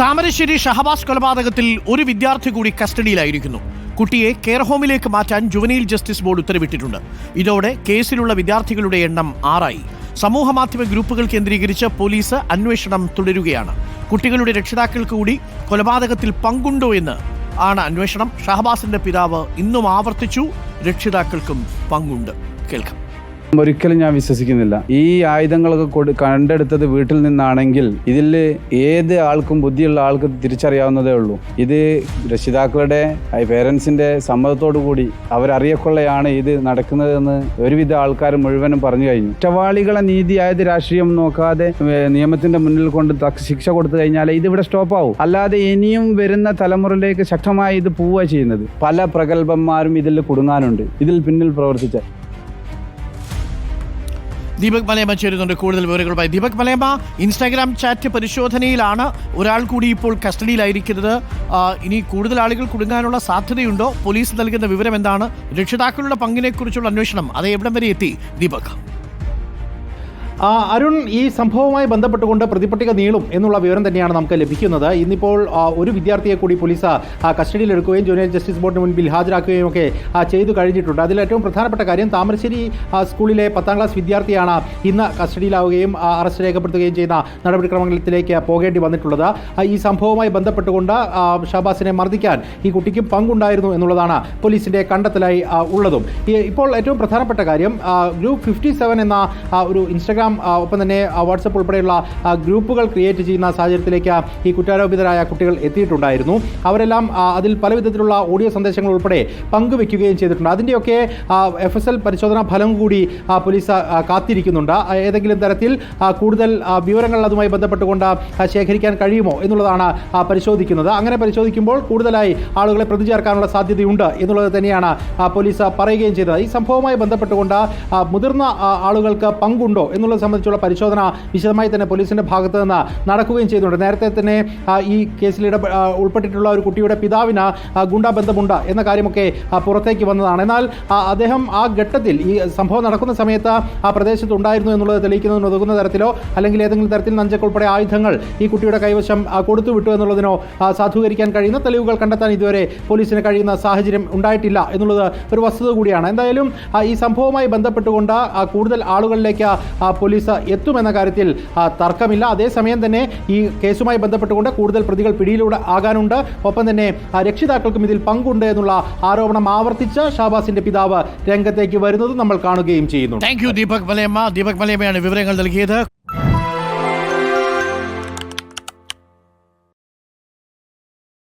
താമരശ്ശേരി ഷഹബാസ് കൊലപാതകത്തിൽ ഒരു വിദ്യാർത്ഥി കൂടി കസ്റ്റഡിയിലായിരിക്കുന്നു. കുട്ടിയെ കെയർ ഹോമിലേക്ക് മാറ്റാൻ ജുവനൈൽ ജസ്റ്റിസ് ബോർഡ് ഉത്തരവിട്ടിട്ടുണ്ട്. ഇതോടെ കേസിലുള്ള വിദ്യാർത്ഥികളുടെ എണ്ണം ആറായി. സമൂഹമാധ്യമ ഗ്രൂപ്പുകൾ കേന്ദ്രീകരിച്ച് പോലീസ് അന്വേഷണം തുടരുകയാണ്. കുട്ടികളുടെ രക്ഷിതാക്കൾക്ക് കൂടി കൊലപാതകത്തിൽ പങ്കുണ്ടോ എന്ന് ആണ് അന്വേഷണം. ഷഹബാസിന്റെ പിതാവ് ഇന്നും ആവർത്തിച്ചു. രക്ഷിതാക്കൾക്കും പങ്കുണ്ട്. കേൾക്കാം. ഒരിക്കലും ഞാൻ വിശ്വസിക്കുന്നില്ല. ഈ ആയുധങ്ങളൊക്കെ കൊടു കണ്ടെടുത്തത് വീട്ടിൽ നിന്നാണെങ്കിൽ ഇതിൽ ഏത് ആൾക്കും ബുദ്ധിയുള്ള ആൾക്ക് തിരിച്ചറിയാവുന്നതേ ഉള്ളൂ. ഇത് രക്ഷിതാക്കളുടെ പേരൻസിന്റെ സമ്മതത്തോടു കൂടി അവരറിയക്കൊള്ളയാണ് ഇത് നടക്കുന്നതെന്ന് ഒരുവിധ ആൾക്കാർ മുഴുവനും പറഞ്ഞു കഴിഞ്ഞു. കുറ്റവാളികളെ നീതിയായത് രാഷ്ട്രീയം നോക്കാതെ നിയമത്തിന്റെ മുന്നിൽ കൊണ്ട് ശിക്ഷ കൊടുത്തു കഴിഞ്ഞാൽ ഇത് ഇവിടെ സ്റ്റോപ്പ് ആവും അല്ലാതെ ഇനിയും വരുന്ന തലമുറയിലേക്ക് ശക്തമായി ഇത് പോവുക ചെയ്യുന്നത്. പല പ്രഗത്ഭന്മാരും ഇതിൽ കുടുങ്ങാനുണ്ട്. ഇതിൽ പിന്നിൽ പ്രവർത്തിച്ച ദീപക് മലയമ്മ ചേരുന്നുണ്ട്. കൂടുതൽ വിവരങ്ങളുമായി ദീപക് മലയമ്മ ഇൻസ്റ്റാഗ്രാം ചാറ്റ് പരിശോധനയിലാണ്. ഒരാൾ കൂടി ഇപ്പോൾ കസ്റ്റഡിയിലായിരിക്കുന്നത്. ഇനി കൂടുതൽ ആളുകൾ കുടുങ്ങാനുള്ള സാധ്യതയുണ്ടോ? പോലീസ് നൽകുന്ന വിവരം എന്താണ് രക്ഷിതാക്കളുടെ പങ്കിനെക്കുറിച്ചുള്ള അന്വേഷണം അത് എവിടം വരെ എത്തി? ദീപക്. അരുൺ ഈ സംഭവവുമായി ബന്ധപ്പെട്ടുകൊണ്ട് പ്രതിപട്ടിക നീളും എന്നുള്ള വിവരം തന്നെയാണ് നമുക്ക് ലഭിക്കുന്നത്. ഇന്നിപ്പോൾ ഒരു വിദ്യാർത്ഥിയെ കൂടി പോലീസ് കസ്റ്റഡിയിൽ എടുക്കുകയും ജൂനിയർ ജസ്റ്റിസ് ബോർഡിന് മുൻപിൽ ഹാജരാക്കുകയും ഒക്കെ ചെയ്തു കഴിഞ്ഞിട്ടുണ്ട്. അതിൽ ഏറ്റവും പ്രധാനപ്പെട്ട കാര്യം താമരശ്ശേരി സ്കൂളിലെ പത്താം ക്ലാസ് വിദ്യാർത്ഥിയാണ് ഇന്ന് കസ്റ്റഡിയിലാവുകയും അറസ്റ്റ് രേഖപ്പെടുത്തുകയും ചെയ്യുന്ന നടപടിക്രമങ്ങളിലേക്ക് പോകേണ്ടി വന്നിട്ടുള്ളത്. ഈ സംഭവവുമായി ബന്ധപ്പെട്ടുകൊണ്ട് ഷാബാസിനെ മർദ്ദിക്കാൻ ഈ കുട്ടിക്കും പങ്കുണ്ടായിരുന്നു എന്നുള്ളതാണ് പോലീസിന്റെ കണ്ടെത്തലായി ഉള്ളതും. ഇപ്പോൾ ഏറ്റവും പ്രധാനപ്പെട്ട കാര്യം ഗ്രൂപ്പ് ഫിഫ്റ്റി എന്ന ഒരു ഇൻസ്റ്റഗ്രാം ആ, ഒപ്പം തന്നെ വാട്സപ്പ് ഉൾപ്പെടെയുള്ള ഗ്രൂപ്പുകൾ ക്രിയേറ്റ് ചെയ്യുന്ന സാഹചര്യത്തിലേക്ക് ഈ കുറ്റാരോപിതരായ കുട്ടികൾ എത്തിയിട്ടുണ്ടായിരുന്നു. അവരെല്ലാം അതിൽ പല വിധത്തിലുള്ള ഓഡിയോ സന്ദേശങ്ങൾ ഉൾപ്പെടെ പങ്കുവെക്കുകയും ചെയ്തിട്ടുണ്ട്. അതിന്റെയൊക്കെ എഫ് എസ് എൽ പരിശോധനാ ഫലം കൂടി പോലീസ് കാത്തിരിക്കുന്നുണ്ട്. ഏതെങ്കിലും തരത്തിൽ കൂടുതൽ വിവരങ്ങൾ അതുമായി ബന്ധപ്പെട്ടുകൊണ്ട് ശേഖരിക്കാൻ കഴിയുമോ എന്നുള്ളതാണ് പരിശോധിക്കുന്നത്. അങ്ങനെ പരിശോധിക്കുമ്പോൾ കൂടുതലായി ആളുകളെ പ്രതി ചേർക്കാനുള്ള സാധ്യതയുണ്ട് എന്നുള്ളത് തന്നെയാണ് പോലീസ് പറയുകയും ചെയ്തത്. ഈ സംഭവവുമായി ബന്ധപ്പെട്ടുകൊണ്ട് മുതിർന്ന ആളുകൾക്ക് പങ്കുണ്ടോ എന്നുള്ളത് സംബന്ധിച്ചുള്ള പരിശോധന വിശദമായി തന്നെ പോലീസിന്റെ ഭാഗത്ത് നിന്ന് നടക്കുകയും ചെയ്യുന്നുണ്ട് നേരത്തെ തന്നെ ഈ കേസിൽ ഇട ഉൾപ്പെട്ടിട്ടുള്ള ഒരു കുട്ടിയുടെ പിതാവിന് ഗുണ്ട ബന്ധമുണ്ട് എന്ന കാര്യമൊക്കെ പുറത്തേക്ക് വന്നതാണ്. എന്നാൽ അദ്ദേഹം ആ ഘട്ടത്തിൽ ഈ സംഭവം നടക്കുന്ന സമയത്ത് ആ പ്രദേശത്ത് ഉണ്ടായിരുന്നു എന്നുള്ളത് തെളിയിക്കുന്നതിന് ഒതുങ്ങുന്ന തരത്തിലോ അല്ലെങ്കിൽ ഏതെങ്കിലും തരത്തിൽ നഞ്ചക്ക് ഉൾപ്പെടെ ആയുധങ്ങൾ ഈ കുട്ടിയുടെ കൈവശം കൊടുത്തു കൊടുത്തുവിട്ടു എന്നുള്ളതിനോ സാധൂകരിക്കാൻ കഴിയുന്ന തെളിവുകൾ കണ്ടെത്താൻ ഇതുവരെ പോലീസിന് കഴിയുന്ന സാഹചര്യം ഉണ്ടായിട്ടില്ല എന്നുള്ളത് ഒരു വസ്തുത കൂടിയാണ്. എന്തായാലും ഈ സംഭവവുമായി ബന്ധപ്പെട്ടുകൊണ്ട് കൂടുതൽ ആളുകളിലേക്ക് പോലീസ് എത്തുമെന്ന കാര്യത്തിൽ തർക്കമില്ല. അതേസമയം തന്നെ ഈ കേസുമായി ബന്ധപ്പെട്ടുകൊണ്ട് കൂടുതൽ പ്രതികൾ പിടിയിലൂടെ ആകാനുണ്ട്. ഒപ്പം തന്നെ രക്ഷിതാക്കൾക്കും ഇതിൽ പങ്കുണ്ട് എന്നുള്ള ആരോപണം ആവർത്തിച്ച് ഷാബാസിന്റെ പിതാവ് രംഗത്തേക്ക് വരുന്നത് നമ്മൾ കാണുകയും ചെയ്യുന്നു താങ്ക് യു ദീപക് മലയമ്മ ദീപക് മലയമ്മയാണ് വിവരങ്ങൾ നൽകിയത്.